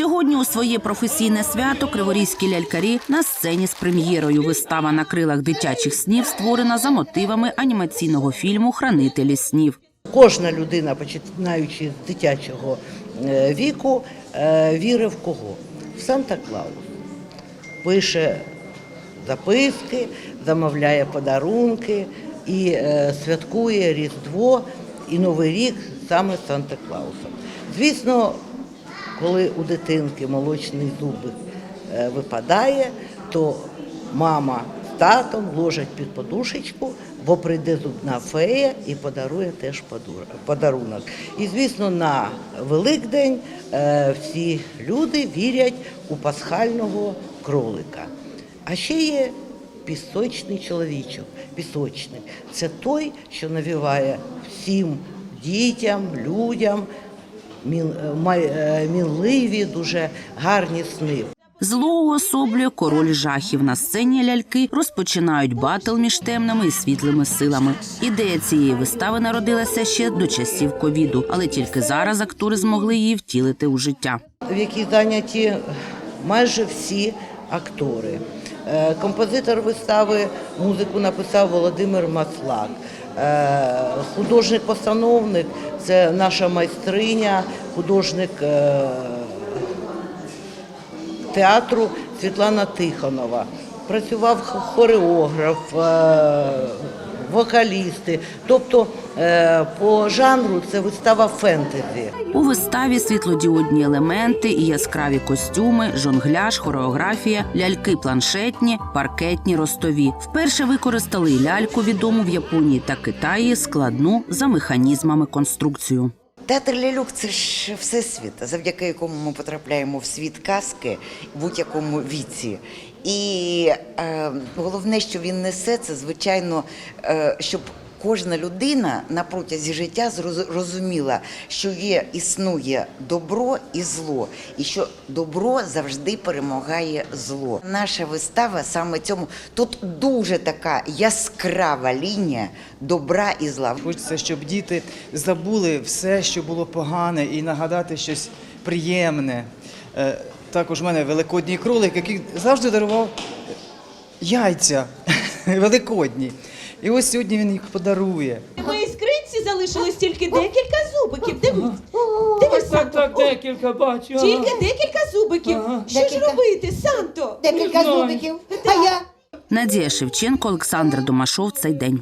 Сьогодні у своє професійне свято криворізькі лялькарі на сцені з прем'єрою. Вистава на крилах дитячих снів створена за мотивами анімаційного фільму Хранителі снів. Кожна людина, починаючи з дитячого е, віку, е, вірить в кого? В Санта Клаус. Пише записки, замовляє подарунки і е, святкує Різдво і Новий рік саме Санта Клаусом. Звісно, коли у дитинки молочний зубик е, випадає, то мама з татом ложать під подушечку, бо прийде зубна фея і подарує теж подарунок. І звісно, на Великдень е, всі люди вірять у пасхального кролика. А ще є пісочний чоловічок. Пісочник це той, що навіває всім дітям, людям мінливі, дуже гарні сни. Зло уособлює король жахів. На сцені ляльки розпочинають батл між темними і світлими силами. Ідея цієї вистави народилася ще до часів ковіду, але тільки зараз актори змогли її втілити у життя. в якій зайняті майже всі актори. Е, Композитор вистави музику написав Володимир Маслак. Е, Художник-постановник це наша майстриня, художник е, театру Світлана Тихонова. Працював хореограф, е, вокалісти. Тобто е, по жанру це вистава фентезі. У виставі світлодіодні елементи і яскраві костюми, жонгляж, хореографія, ляльки планшетні, паркетні, ростові. Вперше використали ляльку, відому в Японії та Китаї, складну за механізмами конструкцію. Театр ляльок це ж всесвіт, завдяки якому ми потрапляємо в світ казки в будь-якому віці. І е, головне, що він несе, це звичайно, е, щоб кожна людина на протязі життя зроз- розуміла, що є існує добро і зло, і що добро завжди перемагає зло. Наша вистава саме цьому тут дуже така яскрава лінія добра і зла. Хочеться, щоб діти забули все, що було погане, і нагадати щось приємне. Також в мене великодній кролик, який завжди дарував яйця великодні. І ось сьогодні він їх подарує. В моїй скринці залишилось тільки декілька зубиків. Дивись. Дивись, Так, так, Санто. О, декілька бачу. ага. Тільки декілька зубиків. Ага. Що ж Декілька. робити, Санто? Декілька знаю. зубиків. А я Надія Шевченко, Олександр Домашов. Цей день.